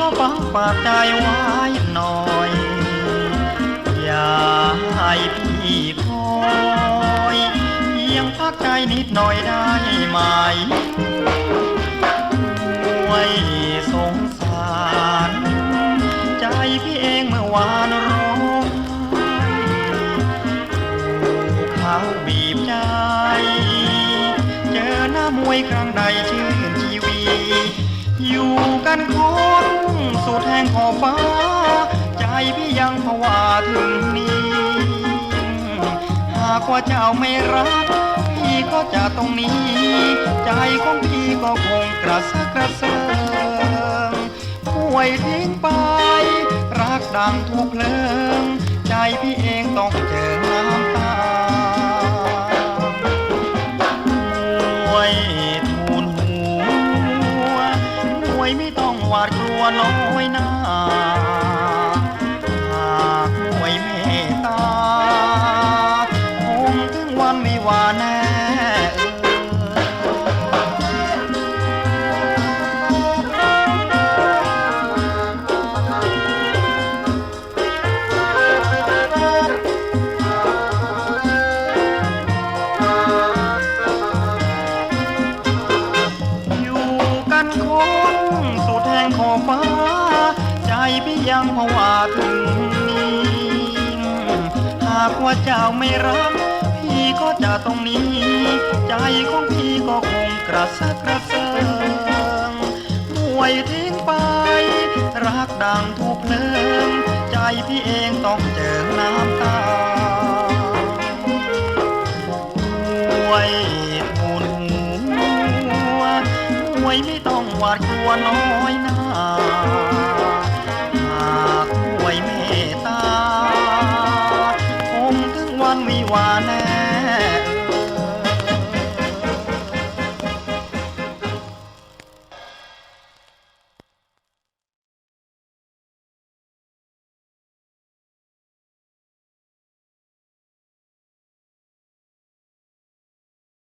ก็ฟังฝากใจไว้หน่อย อย่าให้พี่คอยเพียงพักใจนิดหน่อยได้ไหมด้วยสงสาร ใจพี่เองเมื่อวานร้องไห้ถูกเขาบีบใจ เจอหน้ามวยครั้งใดชื่น อยู่กันคนสุดแห่งขอบฟ้า ใจพี่ยังผวาถึงนี้ หากว่าเจ้าไม่รัก พี่ก็จะตรงนี้ ใจของพี่ก็คงกระซักกระเซิงป่วยทิ้งไป รักดังทุกเพลิง ใจพี่เองต้องเจอ ไม่ต้องหวาดกลัวน้อยหน้า สุดแห่งขอบฟ้า ใจพี่ยังผวาถึงนี้ หากว่าเจ้าไม่รัก พี่ก็จะตรงนี้ ใจของพี่ก็คงกระซักกระเซิงป่วยทิ้งไป รักดังถูกเพลิง ใจพี่เองต้องเจอน้ำตามวยทูลหัวมวยไม่ต้อง วาดกลัวน้อยหนาหากมวยเมตตาคงถึงวันวิวาแน่